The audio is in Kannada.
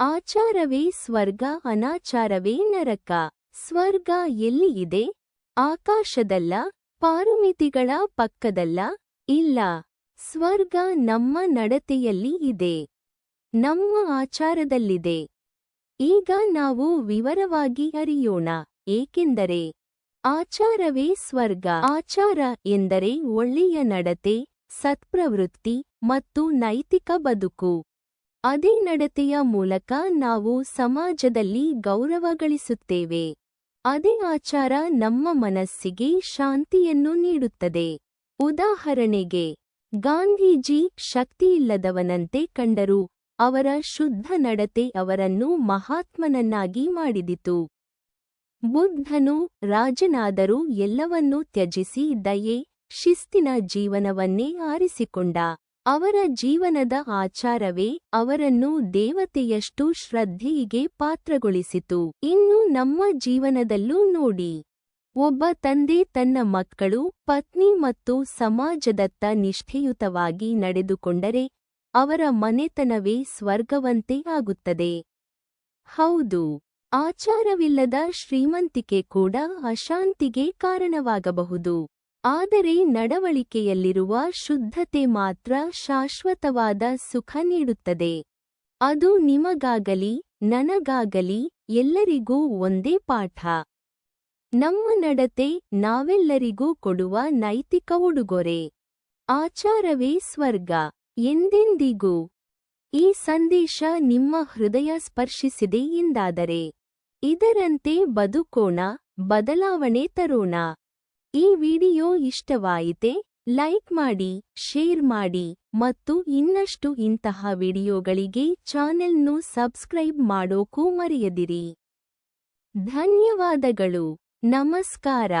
ಆಚಾರವೇ ಸ್ವರ್ಗ, ಅನಾಚಾರವೇ ನರಕ. ಸ್ವರ್ಗ ಎಲ್ಲಿ ಇದೆ? ಆಕಾಶದಲ್ಲ, ಪಾರುಮಿತಿಗಳ ಪಕ್ಕದಲ್ಲ? ಇಲ್ಲ. ಸ್ವರ್ಗ ನಮ್ಮ ನಡತೆಯಲ್ಲಿ ಇದೆ. ನಮ್ಮ ಆಚಾರದಲ್ಲಿದೆ. ಈಗ ನಾವು ವಿವರವಾಗಿ ಅರಿಯೋಣ. ಏಕೆಂದರೆ ಆಚಾರವೇ ಸ್ವರ್ಗ. ಆಚಾರ ಎಂದರೆ ಒಳ್ಳೆಯ ನಡತೆ, ಸತ್ಪ್ರವೃತ್ತಿ ಮತ್ತು ನೈತಿಕ ಬದುಕು. ಅದೇ ನಡತೆಯ ಮೂಲಕ ನಾವು ಸಮಾಜದಲ್ಲಿ ಗೌರವ ಗಳಿಸುತ್ತೇವೆ ಅದೇ ಆಚಾರ ನಮ್ಮ ಮನಸ್ಸಿಗೆ ಶಾಂತಿಯನ್ನು ನೀಡುತ್ತದೆ. ಉದಾಹರಣೆಗೆ, ಗಾಂಧೀಜಿ ಶಕ್ತಿಯಿಲ್ಲದವನಂತೆ ಕಂಡರು ಅವರ ಶುದ್ಧ ನಡತೆ ಅವರನ್ನು ಮಹಾತ್ಮನನ್ನಾಗಿ ಮಾಡಿದಿತು. ಬುದ್ಧನು ರಾಜನಾದರೂ ಎಲ್ಲವನ್ನೂ ತ್ಯಜಿಸಿ ದಯೆ, ಶಿಸ್ತಿನ ಜೀವನವನ್ನೇ ಆರಿಸಿಕೊಂಡ. ಅವರ ಜೀವನದ ಆಚಾರವೇ ಅವರನ್ನು ದೇವತೆಯಷ್ಟು ಶ್ರದ್ಧೆಯಿಗೆ ಪಾತ್ರಗೊಳಿಸಿತು. ಇನ್ನು ನಮ್ಮ ಜೀವನದಲ್ಲೂ ನೋಡಿ. ಒಬ್ಬ ತಂದೆ ತನ್ನ ಮಕ್ಕಳು, ಪತ್ನಿ ಮತ್ತು ಸಮಾಜದತ್ತ ನಿಷ್ಠೆಯುತವಾಗಿ ನಡೆದುಕೊಂಡರೆ ಅವರ ಮನೆತನವೇ ಸ್ವರ್ಗವಂತೆ ಆಗುತ್ತದೆ. ಹೌದು, ಆಚಾರವಿಲ್ಲದ ಶ್ರೀಮಂತಿಕೆ ಕೂಡ ಅಶಾಂತಿಗೆ ಕಾರಣವಾಗಬಹುದು. ಆದರೆ ನಡವಳಿಕೆಯಲ್ಲಿರುವ ಶುದ್ಧತೆ ಮಾತ್ರ ಶಾಶ್ವತವಾದ ಸುಖ ನೀಡುತ್ತದೆ. ಅದು ನಿಮಗಾಗಲಿ, ನನಗಾಗಲಿ, ಎಲ್ಲರಿಗೂ ಒಂದೇ ಪಾಠ. ನಮ್ಮ ನಡತೆ ನಾವೆಲ್ಲರಿಗೂ ಕೊಡುವ ನೈತಿಕ ಉಡುಗೊರೆ. ಆಚಾರವೇ ಸ್ವರ್ಗ. ಎಂದೆಂದಿಗೂ? ಈ ಸಂದೇಶ ನಿಮ್ಮ ಹೃದಯ ಸ್ಪರ್ಶಿಸಿದೆ ಎಂದಾದರೆ. ಇದರಂತೆ ಬದುಕೋಣ, ಬದಲಾವಣೆ ತರೋಣ. ಈ ವಿಡಿಯೋ ಇಷ್ಟವಾಯಿತೆ, ಲೈಕ್ ಮಾಡಿ, ಶೇರ್ ಮಾಡಿ ಮತ್ತು ಇನ್ನಷ್ಟು ಇಂತಹ ವಿಡಿಯೋಗಳಿಗೆ ಚಾನೆಲ್ನು ಸಬ್ಸ್ಕ್ರೈಬ್ ಮಾಡೋಕೂ ಮರೆಯದಿರಿ. ಧನ್ಯವಾದಗಳು, ನಮಸ್ಕಾರ.